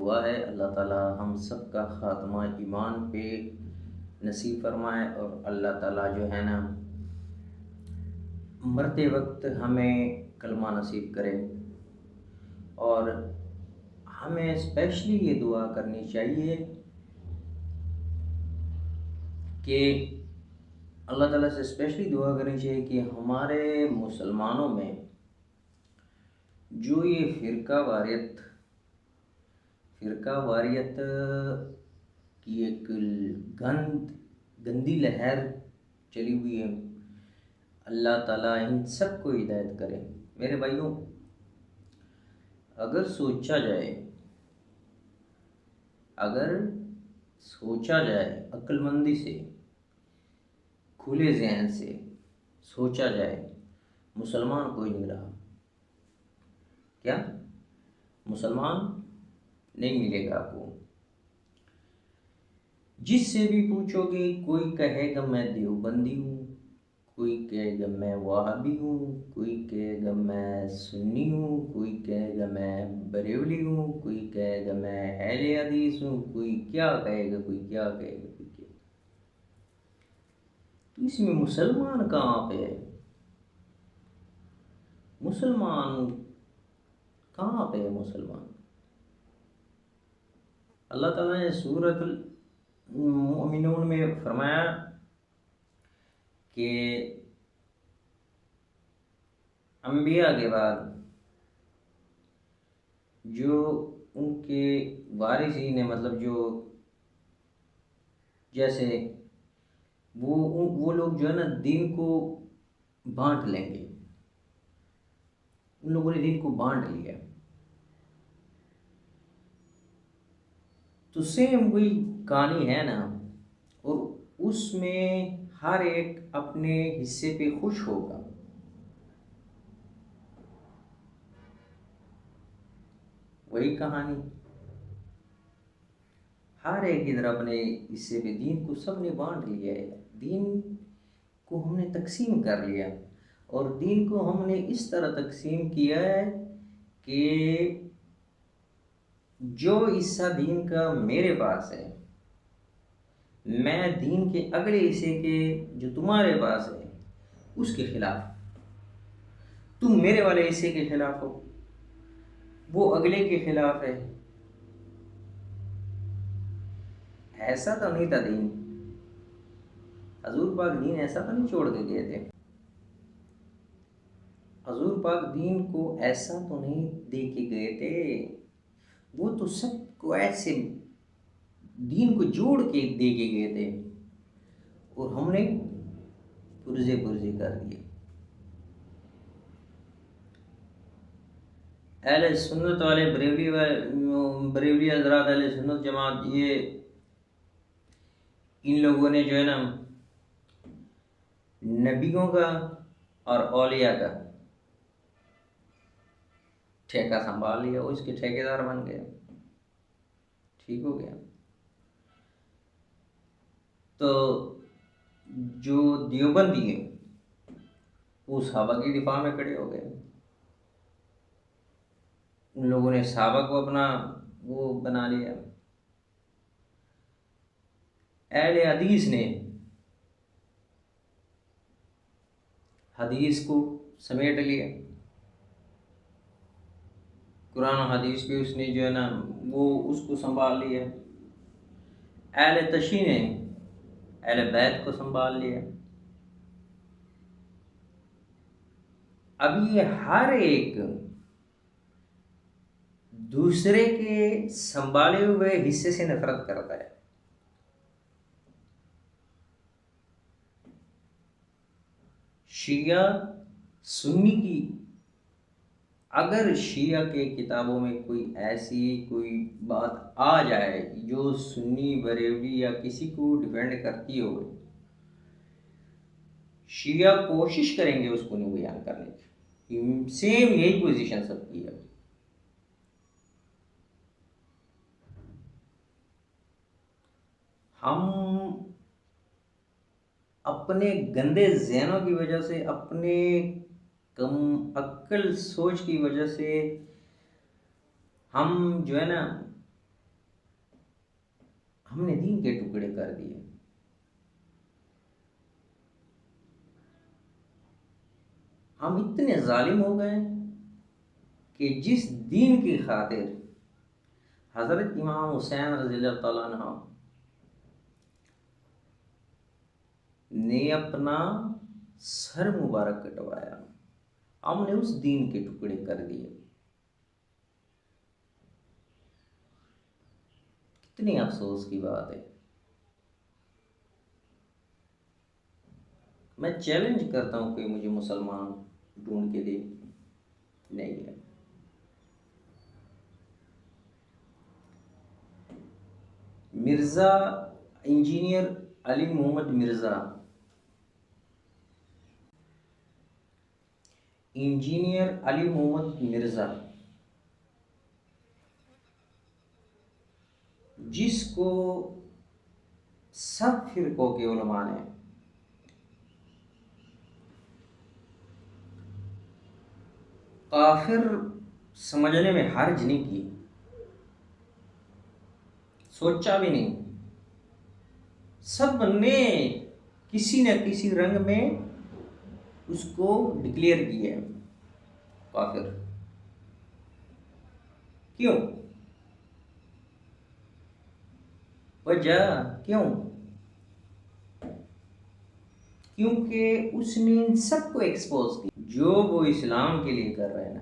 ہوا ہے۔ اللہ تعالیٰ ہم سب کا خاتمہ ایمان پہ نصیب فرمائے اور اللہ تعالیٰ جو ہے نا، مرتے وقت ہمیں کلمہ نصیب کرے۔ اور ہمیں اسپیشلی یہ دعا کرنی چاہیے کہ اللہ تعالیٰ سے اسپیشلی دعا کرنی چاہیے کہ ہمارے مسلمانوں میں جو یہ فرقہ واریت فرقہ واریت کی ایک گند، گندی لہر چلی ہوئی ہے۔ اللہ تعالیٰ ان سب کو ہدایت کرے۔ میرے بھائیوں، اگر سوچا جائے، اگر سوچا جائے عقل مندی سے، کھلے ذہن سے سوچا جائے، مسلمان کوئی نہیں رہا۔ کیا؟ مسلمان نہیں ملے گا آپ کو۔ جس سے بھی پوچھو گے، کوئی کہے گا میں دیوبندی ہوں، کوئی کہے گا میں وہابی ہوں، کوئی کہے گا میں سنی ہوں، کوئی کہے گا میں بریولی ہوں، کوئی کہے گا میں اہل حدیث ہوں، کوئی کیا کہے گا، کوئی کیا کہے گا، کوئی کیا۔ تو اس میں مسلمان کہاں پہ ہے؟ مسلمان کہاں پہ ہے مسلمان؟ اللہ تعالیٰ نے صورت المؤمنون میں فرمایا کہ انبیاء کے بعد جو ان کے وارثین ہیں مطلب جو جیسے وہ وہ لوگ جو ہے نا دین کو بانٹ لیں گے۔ ان لوگوں نے دین کو بانٹ لیا۔ تو سیم وہی کہانی ہے نا۔ اور اس میں ہر ایک اپنے حصے پہ خوش ہوگا۔ وہی کہانی۔ ہر ایک ادھر اپنے حصے پہ دین کو سب نے بانٹ لیا ہے۔ دین کو ہم نے تقسیم کر لیا۔ اور دین کو ہم نے اس طرح تقسیم کیا ہے کہ جو حصہ دین کا میرے پاس ہے، میں دین کے اگلے حصے کے جو تمہارے پاس ہے، اس کے خلاف۔ تم میرے والے حصے کے خلاف ہو، وہ اگلے کے خلاف ہے۔ ایسا تو نہیں تھا دین۔ حضور پاک دین ایسا تو نہیں چھوڑ کے گئے تھے۔ حضور پاک دین کو ایسا تو نہیں دے کے گئے تھے۔ وہ تو سب کو ایسے دین کو جوڑ کے دے کے گئے تھے اور ہم نے پرزے پرزے کر دیے۔ اہل سنت والے بریولی والے حضرات، اہل سنت جماعت، یہ ان لوگوں نے جو ہے نا نبیوں کا اور اولیاء کا ٹھیکہ سنبھال لیا، وہ اس کے ٹھیکے دار بن گئے ٹھیک ہو گیا۔ تو جو دیوبندی ہیں، وہ صحابہ کی دفاع میں کھڑے ہو گئے۔ ان لوگوں نے صحابہ کو اپنا وہ بنا لیا۔ اہل حدیث نے حدیث کو سمیٹ لیا۔ قرآن و حدیث بھی اس نے جو ہے نا وہ اس کو سنبھال لیا اہل تشی نے اہل بیت کو سنبھال لیا اب یہ ہر ایک دوسرے کے سنبھالے ہوئے حصے سے نفرت کرتا ہے۔ شیعہ سنی کی اگر شیعہ کے کتابوں میں کوئی ایسی کوئی بات آ جائے جو سنی بریوی یا کسی کو ڈپینڈ کرتی ہو، شیعہ کوشش کریں گے اس کو نہیں بیان کرنے کی۔ سیم یہی پوزیشن سب کی ہے۔ ہم اپنے گندے ذہنوں کی وجہ سے، اپنے کم عقل سوچ کی وجہ سے ہم جو ہے نا، ہم نے دین کے ٹکڑے کر دیے۔ ہم اتنے ظالم ہو گئے کہ جس دین کی خاطر حضرت امام حسین رضی اللہ تعالیٰ عنہ نے اپنا سر مبارک کٹوایا۔ ہم نے اس دین کے ٹکڑے کر دیے۔ کتنی افسوس کی بات ہے۔ میں چیلنج کرتا ہوں کہ مجھے مسلمان ڈھونڈ کے دے۔ نہیں ہے۔ Mirza engineer Ali Muhammad Mirza engineer Ali Muhammad Mirza. جس کو سب فرقوں کے علماء نے کافر سمجھنے میں حرج نہیں کی، سوچا بھی نہیں۔ سب نے کسی نہ کسی رنگ میں اس کو ڈکلیئر کیا ہے۔ کافر۔ کیوں؟ وجہ کیوں؟ کیونکہ اس نے ان سب کو ایکسپوز کی جو وہ اسلام کے لیے کر رہے ہیں نا۔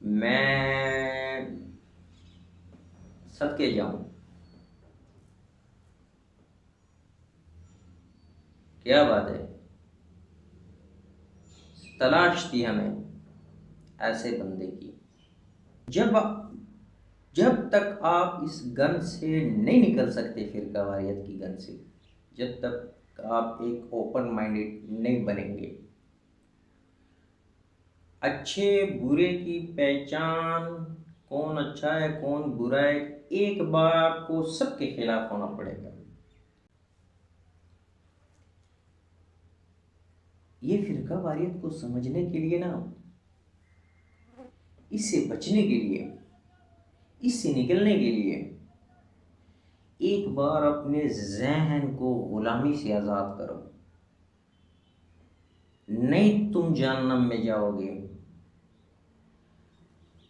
میں سب کے جاؤں۔ کیا بات ہے؟ تلاش تھی ہمیں ایسے بندے کی۔ جب جب تک آپ اس گن سے نہیں نکل سکتے فرقہ واریت کی گن سے، جب تک آپ ایک اوپن مائنڈیڈ نہیں بنیں گے۔ اچھے برے کی پہچان، کون اچھا ہے، کون برا ہے، ایک بار آپ کو سب کے خلاف ہونا پڑے گا۔ یہ فرقہ واریت کو سمجھنے کے لیے نا، اس سے بچنے کے لیے، اس سے نکلنے کے لیے ایک بار اپنے ذہن کو غلامی سے آزاد کرو۔ نہیں تم جہنم میں جاؤ گے۔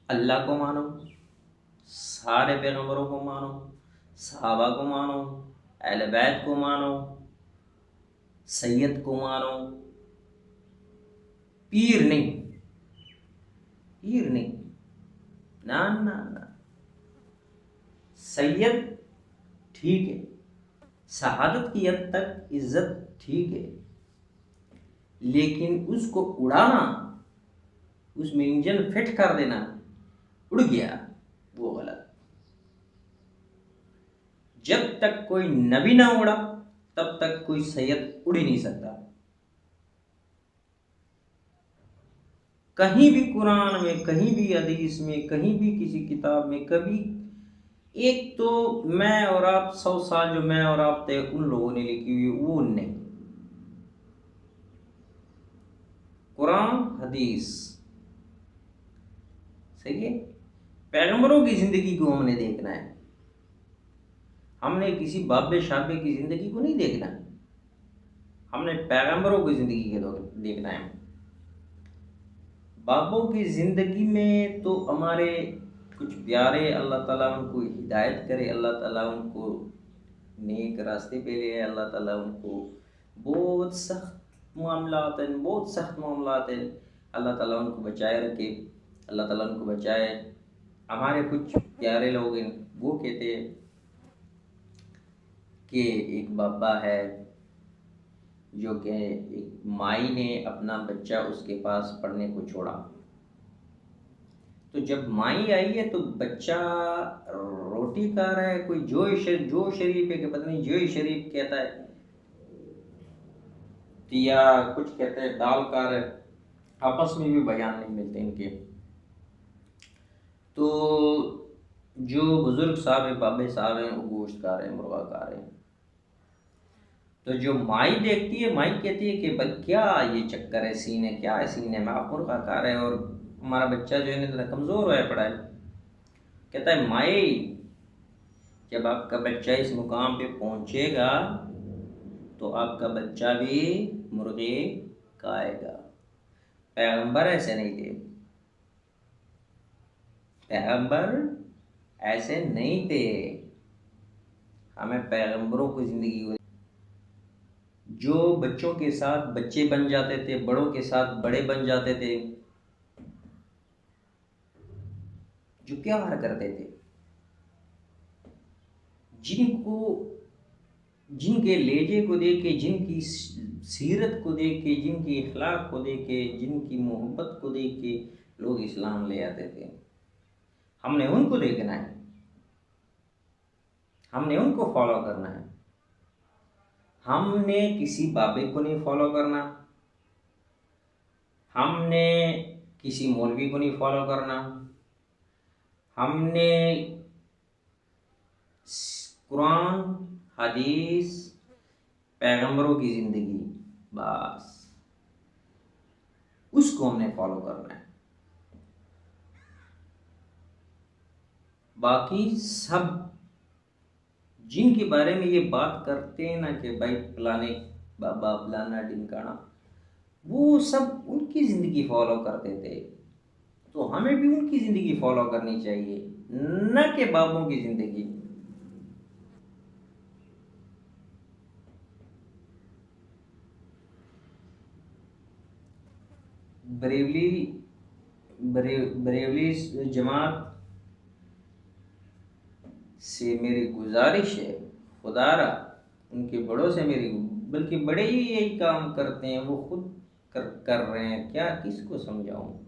اللہ کو مانو، سارے پیغمبروں کو مانو، صحابہ کو مانو، اہل بیت کو مانو، سید کو مانو پیر نہیں پیر نہیں نہ سید ٹھیک ہے شہادت کی حد تک عزت ٹھیک ہے لیکن اس کو اڑانا اس میں انجن فٹ کر دینا اڑ گیا وہ غلط جب تک کوئی نبی نہ اڑا تب تک کوئی سید اڑ ہی نہیں سکتا کہیں بھی قرآن میں، کہیں بھی حدیث میں، کہیں بھی کسی کتاب میں، کبھی۔ ایک تو میں اور آپ سو سال جو میں اور آپ تھے، ان لوگوں نے لکھی ہوئی وہ نہیں۔ قرآن، حدیث۔ صحیح ہے؟ پیغمبروں کی زندگی کو ہم نے دیکھنا ہے۔ ہم نے کسی باب شابے کی زندگی کو نہیں دیکھنا۔ ہم نے پیغمبروں کی زندگی کو دیکھنا ہے۔ بابوں کی زندگی میں تو ہمارے کچھ پیارے اللہ تعالیٰ ان کو ہدایت کرے، اللہ تعالیٰ ان کو نیک راستے پہ لے اللہ تعالیٰ ان کو بہت سخت معاملات ہیں، بہت سخت معاملات ہیں۔ اللہ تعالیٰ ان کو بچائے رکھے، اللہ تعالیٰ ان کو بچائے۔ ہمارے کچھ پیارے لوگ ہیں، وہ کہتے ہیں کہ ایک بابا ہے جو کہ ایک مائی نے اپنا بچہ اس کے پاس پڑھنے کو چھوڑا۔ تو جب مائی آئی ہے تو بچہ روٹی کھا رہا ہے، کوئی جو شریف جو شریف ہے کہ پتہ نہیں، جو شریف کہتا ہے۔ یا کچھ کہتے ہیں دال کھا رہے آپس میں بھی بیان نہیں ملتے ان کے۔ تو جو بزرگ صاحب ہیں، بابے صاحب ہیں، وہ گوشت کھا رہے ہیں، مرغا کھا رہے ہیں۔ تو جو مائی دیکھتی ہے، مائی کہتی ہے کہ بھائی کیا یہ چکر ہے، سینے، کیا ہے سینے میں؟ آپ مرغا کھا رہے ہیں اور ہمارا بچہ جو ہے نا کمزور ہوا ہے۔ پڑھائی کہتا ہے، مائی، جب آپ کا بچہ اس مقام پہ پہنچے گا تو آپ کا بچہ بھی مرغے کھائے گا۔ پیغمبر ایسے نہیں تھے۔ پیغمبر ایسے نہیں تھے۔ ہمیں پیغمبروں کی زندگی جو بچوں کے ساتھ بچے بن جاتے تھے، بڑوں کے ساتھ بڑے بن جاتے تھے، جو پیار کرتے تھے؟ جن کو، جن کے لیجے کو دیکھ کے، جن کی سیرت کو دیکھ کے، جن کی اخلاق کو دیکھ کے، جن کی محبت کو دیکھ کے لوگ اسلام لے آتے تھے۔ ہم نے ان کو دیکھنا ہے۔ ہم نے ان کو فالو کرنا ہے۔ ہم نے کسی بابے کو نہیں فالو کرنا۔ ہم نے کسی مولوی کو نہیں فالو کرنا۔ ہم نے قرآن، حدیث، پیغمبروں کی زندگی، بس۔ اس کو ہم نے فالو کرنا ہے۔ باقی سب جن کے بارے میں یہ بات کرتے ہیں نا کہ بھائی پلانے بابا پلانا ڈنکانا وہ سب ان کی زندگی فالو کرتے تھے۔ تو ہمیں بھی ان کی زندگی فالو کرنی چاہیے، نہ کہ بابوں کی زندگی۔ بریولی بریولی جماعت سے میری گزارش ہے، خدا را، ان کے بڑوں سے میری، بلکہ بڑے ہی یہی کام کرتے ہیں، وہ خود کر کر رہے ہیں۔ کیا کس کو سمجھاؤں؟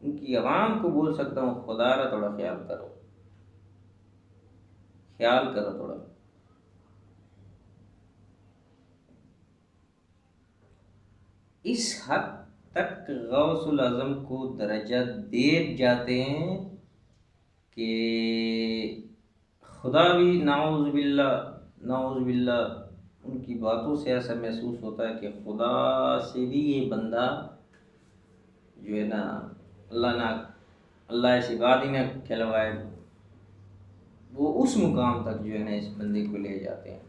ان کی عوام کو بول سکتا ہوں، خدا را، تھوڑا خیال کرو۔ خیال کرو تھوڑا۔ اس حد تک غوث العظم کو درجہ دے جاتے ہیں کہ خدا بھی نعوذ باللہ نعوذ باللہ، ان کی باتوں سے ایسا محسوس ہوتا ہے کہ خدا سے بھی یہ بندہ جو ہے نا، اللہ نہ، اللہ ایسی بات ہی نہ کھلوائے وہ اس مقام تک جو ہے نا اس بندے کو لے جاتے ہیں۔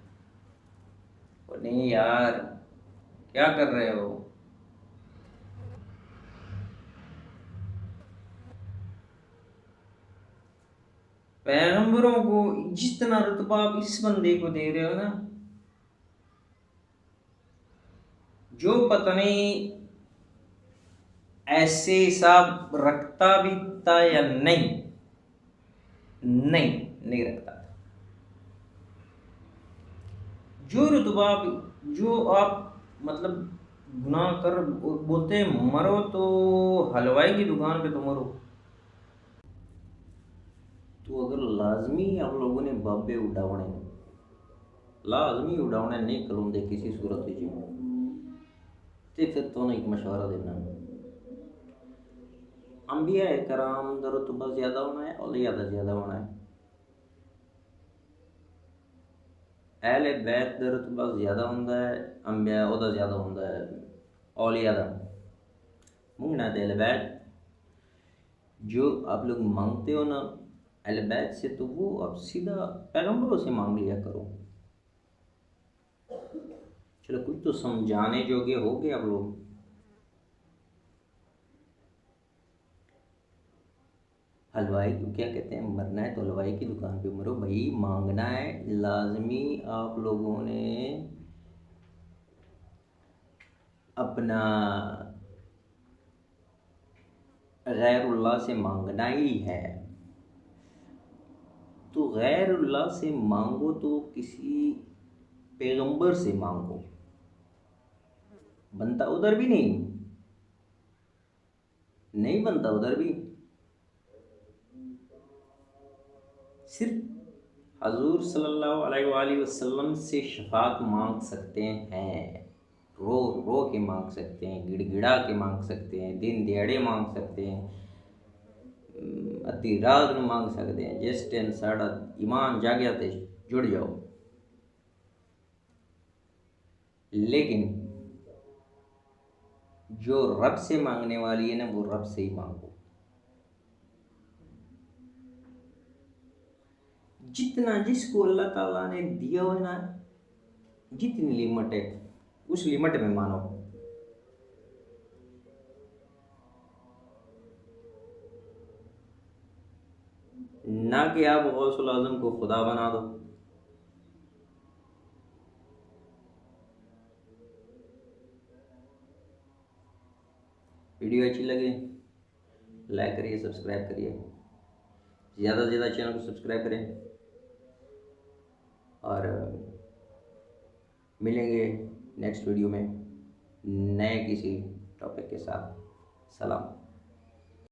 نہیں یار، کیا کر رہے ہو؟ پیغمبروں کو جتنا رتبہ آپ اس بندے کو دے رہے ہو نا جو پتہ نہیں ایسے حساب رکھتا بھی تھا یا نہیں نہیں نہیں رکھتا تھا جو رتبہ جو آپ مطلب گناہ کر بولتے مرو تو حلوائی کی دکان پہ تو مرو تو اگر لازمی آپ لوگوں نے بابے اڈاونے لازمی اڈاونے نہیں کروں دے کسی صورت جی۔ تے پھر تو ایک مشورہ دینا۔ انبیاء کرام در رتبہ زیادہ ہونا ہے اولیاء دا زیادہ ہونا ہے۔ اہل بیت در رتبہ زیادہ ہوتا ہے، انبیاء او دا زیادہ ہوتا ہے، اولیاء دا۔ منگنا دے اہل بیت، جو آپ لوگ مانگتے ہو نا اہل بیت سے تو وہ اب سیدھا پیغمبروں سے مانگ لیا کرو۔ چلو کچھ تو سمجھانے جو گے ہو گے اب لوگ۔ حلوائی کو کیا کہتے ہیں؟ مرنا ہے تو حلوائی کی دکان پہ مرو۔ بھائی مانگنا ہے۔ لازمی آپ لوگوں نے اپنا غیر اللہ سے مانگنا ہی ہے۔ تو غیر اللہ سے مانگو تو کسی پیغمبر سے مانگو۔ بنتا ادھر بھی نہیں۔ نہیں بنتا ادھر بھی۔ صرف حضور صلی اللہ علیہ وآلہ وسلم سے شفاعت مانگ سکتے ہیں۔ رو رو کے مانگ سکتے ہیں، گڑ گڑا کے مانگ سکتے ہیں، دن دیہڑے مانگ سکتے ہیں۔ ادھی رات میں مانگ سکتے ہیں جس ٹائم ساڑا ایمان جاگیا تے جڑ جاؤ لیکن جو رب سے مانگنے والی ہے نا وہ رب سے ہی مانگو جتنا جس کو اللہ تعالیٰ نے دیا ہو نا جتنی لمٹ ہے اس لمٹ میں مانو نہ کہ آپ غوث العظم کو خدا بنا دو۔ ویڈیو اچھی لگے، لائک کریے، سبسکرائب کریے۔ زیادہ سے زیادہ چینل کو سبسکرائب کریں۔ اور ملیں گے نیکسٹ ویڈیو میں نئے کسی ٹاپک کے ساتھ۔ سلام۔